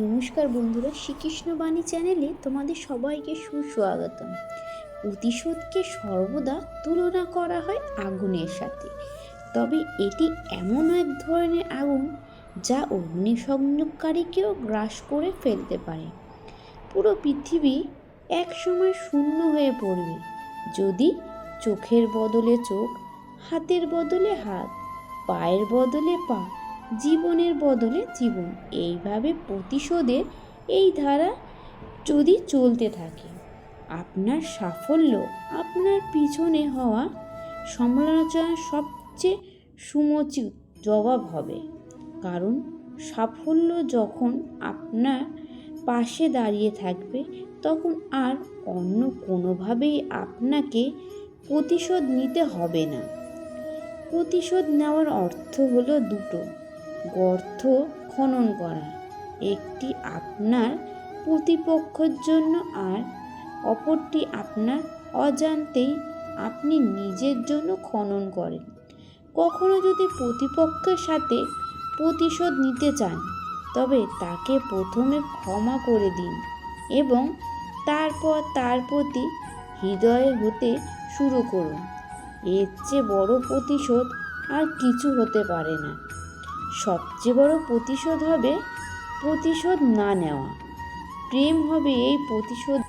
নমস্কার বন্ধুরা, শ্রীকৃষ্ণ বাণী চ্যানেলে তোমাদের সবাইকে সুস্বাগতম। প্রতিশোধকে সর্বদা তুলনা করা হয় আগুনের সাথে। তবে এটি এমন এক ধরনের আগুন যা অগ্নিসংযোগকারীকেও গ্রাস করে ফেলতে পারে। পুরো পৃথিবী একসময় শূন্য হয়ে পড়বে যদি চোখের বদলে চোখ, হাতের বদলে হাত, পায়ের বদলে পা জীবনের বদলে জীবন। এইভাবে প্রতিশোধের এই ধারা যদি চলতে থাকে, আপনার সাফল্য, আপনার পিছনে হওয়া সমালোচনার সবচেয়ে সুমোচিত জবাব হবে। কারণ সাফল্য যখন আপনার পাশে দাঁড়িয়ে থাকবে, তখন আর অন্য কোনোভাবেই আপনাকে প্রতিশোধ নিতে হবে না। প্রতিশোধ নেওয়ার অর্থ হলো দুটো। গর্ত খনন করা। একটি আপনার প্রতিপক্ষের জন্য আর অপরটি আপনার অজান্তেই আপনি নিজের জন্য খনন করেন। কখনো যদি প্রতিপক্ষের সাথে প্রতিশোধ নিতে চান, তবে তাকে প্রথমে ক্ষমা করে দিন এবং তারপর তার প্রতি হৃদয়ে হতে শুরু করুন। এর চেয়ে বড় প্রতিশোধ আর কিছু হতে পারে না। সবচেয়ে বড় প্রতিশোধ হবে প্রতিশোধ না নেওয়া। প্রেম হবে এই প্রতিশোধ